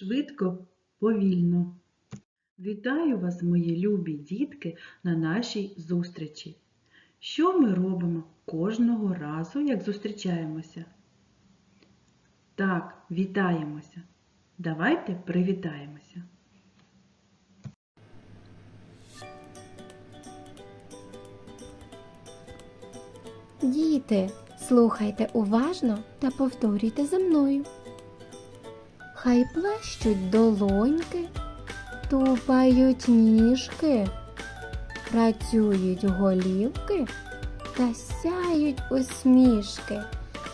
швидко, повільно. Вітаю вас, мої любі дітки, на нашій зустрічі. Що ми робимо кожного разу, як зустрічаємося? Так, вітаємося. Давайте привітаємося. Діти, слухайте уважно та повторюйте за мною. Хай плещуть долоньки, тупають ніжки, працюють голівки та сяють усмішки.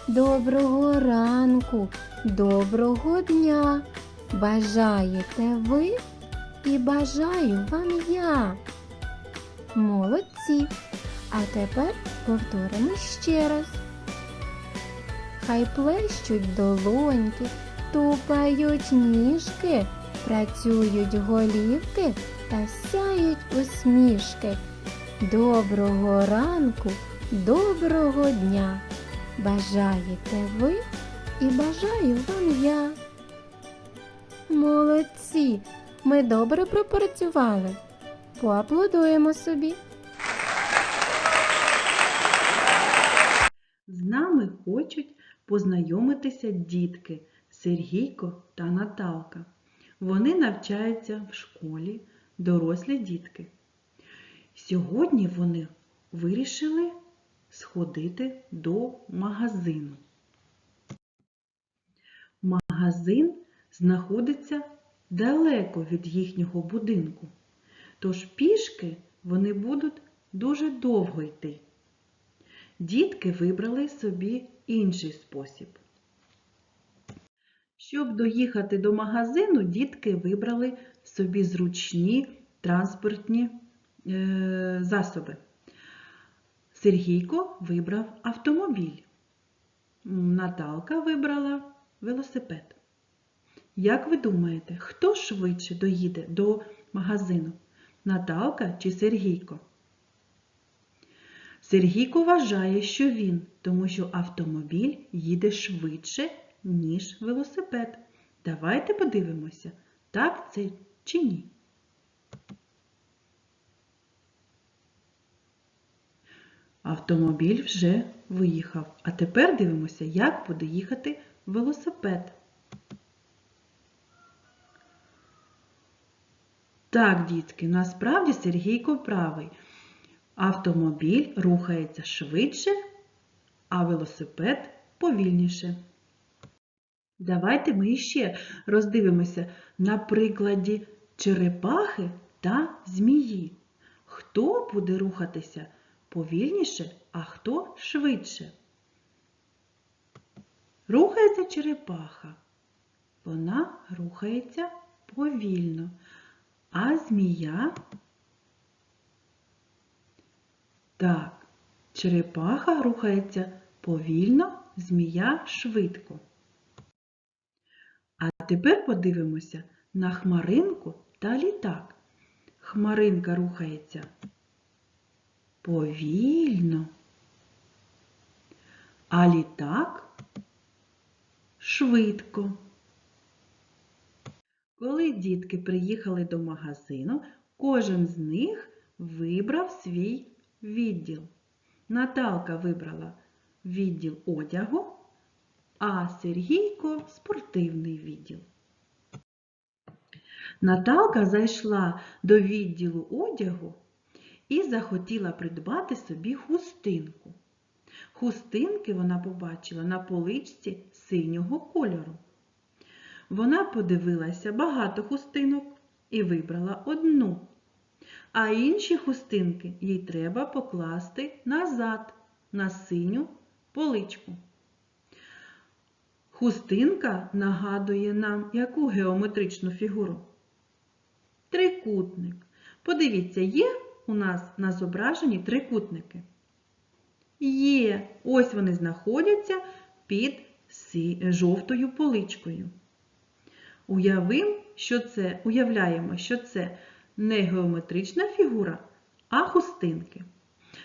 Доброго ранку, доброго дня. Бажаєте ви і бажаю вам я. Молодці! А тепер повторимо ще раз. Хай плещуть долоньки, тупають ніжки, працюють голівки та сяють усмішки. Доброго ранку, доброго дня. Бажаєте ви і бажаю вам я. Молодці! Ми добре пропрацювали. Поаплодуємо собі. З нами хочуть познайомитися дітки Сергійко та Наталка. Вони навчаються в школі, дорослі дітки. Сьогодні вони вирішили сходити до магазину. Магазин знаходиться далеко від їхнього будинку, тож пішки вони будуть дуже довго йти. Дітки вибрали собі інший спосіб. Щоб доїхати до магазину, дітки вибрали собі зручні транспортні е, засоби. Сергійко вибрав автомобіль. Наталка вибрала велосипед. Як ви думаєте, хто швидше доїде до магазину? Наталка чи Сергійко? Сергійко вважає, що він, тому що автомобіль їде швидше, ніж велосипед. Давайте подивимося, так це чи ні. Автомобіль вже виїхав. А тепер дивимося, як буде їхати велосипед. Так, дітки, насправді Сергійко правий. Автомобіль рухається швидше, а велосипед повільніше. Давайте ми ще роздивимося на прикладі черепахи та змії. Хто буде рухатися повільніше, а хто швидше? Рухається черепаха. Вона рухається повільно, а змія Так, черепаха рухається повільно, змія швидко. Тепер подивимося на хмаринку та літак. Хмаринка рухається повільно, а літак швидко. Коли дітки приїхали до магазину, кожен з них вибрав свій відділ. Наталка вибрала відділ одягу, а Сергійко спортивний відділ. Наталка зайшла до відділу одягу і захотіла придбати собі хустинку. Хустинки вона побачила на поличці синього кольору. Вона подивилася багато хустинок і вибрала одну а інші хустинки їй треба покласти назад на синю поличку. Хустинка нагадує нам яку геометричну фігуру? Трикутник. Подивіться, є у нас на зображенні трикутники? Є, ось вони знаходяться під жовтою поличкою. Уявимо, що це, уявляємо, що це не геометрична фігура, а хустинки.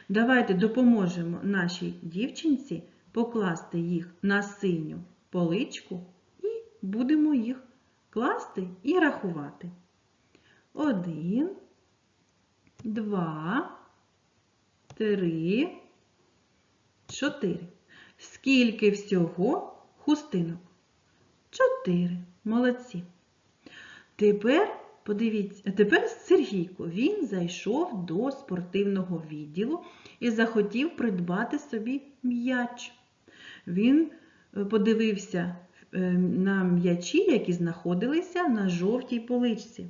Давайте допоможемо нашій дівчинці покласти їх на синю поличку і будемо їх класти і рахувати. Один, два, три, чотири. Скільки всього хустинок? Чотири. Молодці. Тепер подивіться, тепер Сергійко, він зайшов до спортивного відділу і захотів придбати собі м'яч. Він подивився е, на м'ячі, які знаходилися на жовтій поличці.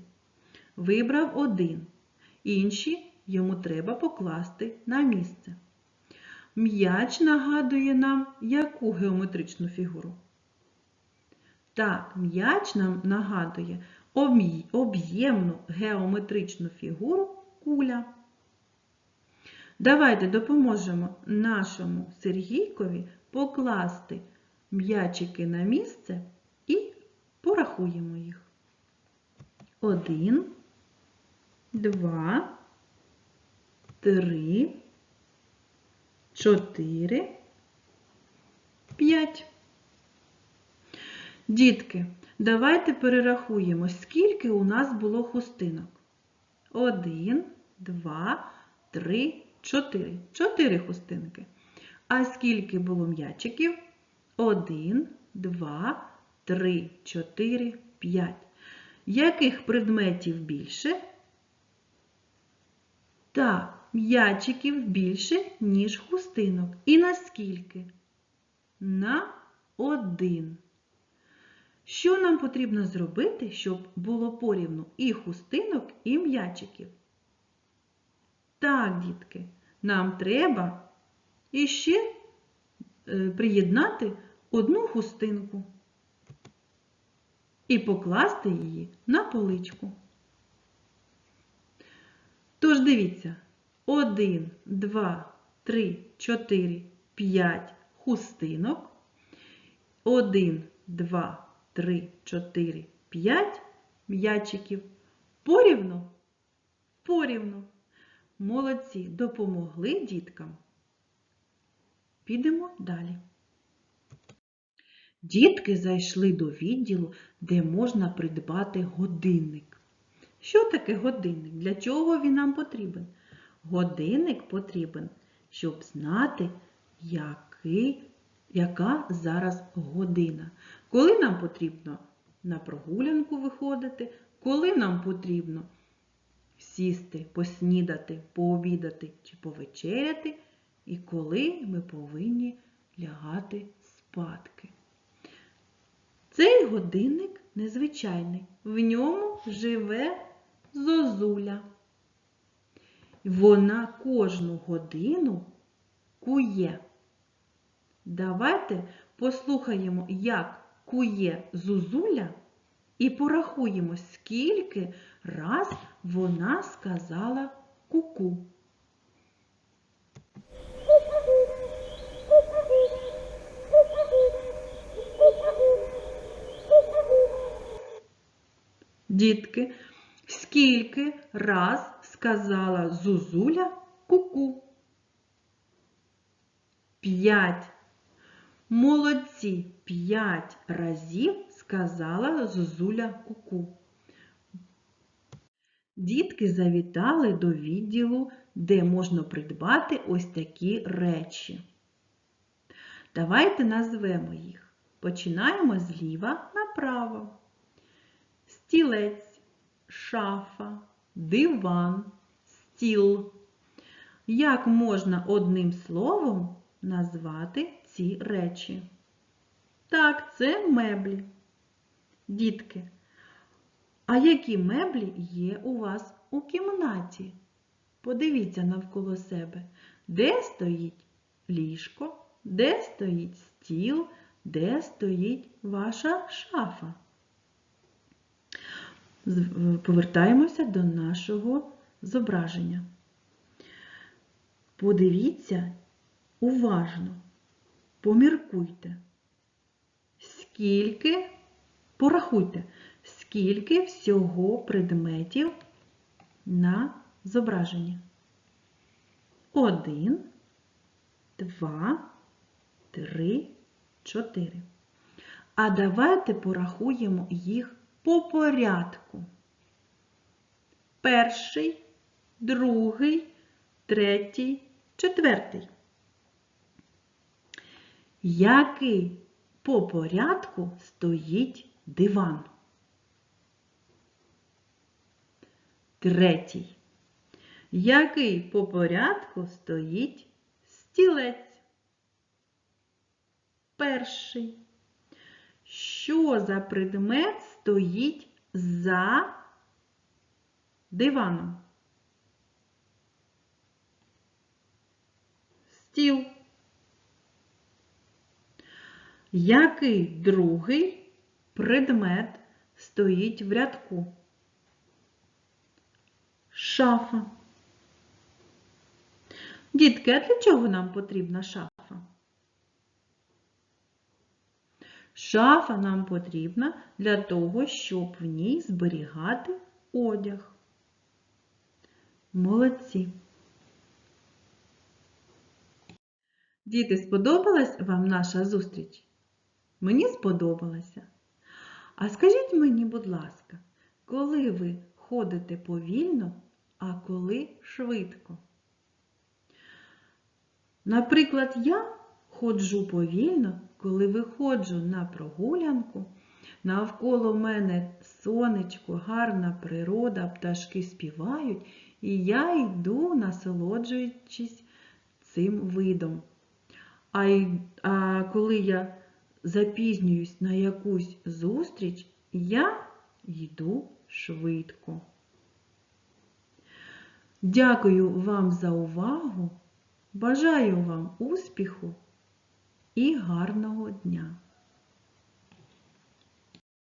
Вибрав один. Інші йому треба покласти на місце. М'яч нагадує нам яку геометричну фігуру? Так, м'яч нам нагадує об'ємну геометричну фігуру куля. Давайте допоможемо нашому Сергійкові покласти м'ячики на місце і порахуємо їх. Один, два, три, чотири, п'ять. Дітки, давайте перерахуємо, скільки у нас було хустинок. Один, два, три, чотири. Чотири хустинки. А скільки було м'ячиків? Один, два, три, чотири, п'ять. Яких предметів більше? Так, м'ячиків більше, ніж хустинок. І наскільки? На один. Що нам потрібно зробити, щоб було порівну і хустинок, і м'ячиків? Так, дітки, нам треба іще приєднати одну хустинку і покласти її на поличку. Тож дивіться, 1, 2, 3, 4, 5 хустинок, 1, 2, 3, 4, 5 м'ячиків. Порівну? Порівну. Молодці, допомогли діткам. Підемо далі. Дітки зайшли до відділу, де можна придбати годинник. Що таке годинник? Для чого він нам потрібен? Годинник потрібен, щоб знати, який, яка зараз година. Коли нам потрібно на прогулянку виходити, коли нам потрібно сісти, поснідати, пообідати чи повечеряти, і коли ми повинні лягати спадки. Цей годинник незвичайний. В ньому живе зозуля. Вона кожну годину кує. Давайте послухаємо, як кує зозуля, і порахуємо, скільки раз вона сказала ку-ку. Дітки, скільки раз сказала зозуля ку-ку? П'ять. Молодці, п'ять разів сказала зозуля ку-ку. Дітки завітали до відділу, де можна придбати ось такі речі. Давайте назвемо їх. Починаємо зліва направо. Стілець, шафа, диван, стіл. Як можна одним словом назвати ці речі? Так, це меблі. Дітки, а які меблі є у вас у кімнаті? Подивіться навколо себе, де стоїть ліжко, де стоїть стіл, де стоїть ваша шафа. Повертаємося до нашого зображення. Подивіться уважно, поміркуйте, скільки, порахуйте, скільки всього предметів на зображенні. Один, два, три, чотири. А давайте порахуємо їх по порядку. Перший, другий, третій, четвертий. Який по порядку стоїть диван? Третій. Який по порядку стоїть стілець? Перший. Що за предмет стоїть за диваном? Стіл. Який другий предмет стоїть в рядку? Шафа. Дітки, а для чого нам потрібна шафа? Шафа нам потрібна для того, щоб в ній зберігати одяг. Молодці. Діти, сподобалась вам наша зустріч? Мені сподобалася. А скажіть мені, будь ласка, коли ви ходите повільно, а коли швидко? Наприклад, я ходжу повільно, коли виходжу на прогулянку, навколо мене сонечко, гарна природа, пташки співають, і я йду, насолоджуючись цим видом. А, й- а коли я запізнююсь на якусь зустріч, я йду швидко. Дякую вам за увагу. Бажаю вам успіху і гарного дня!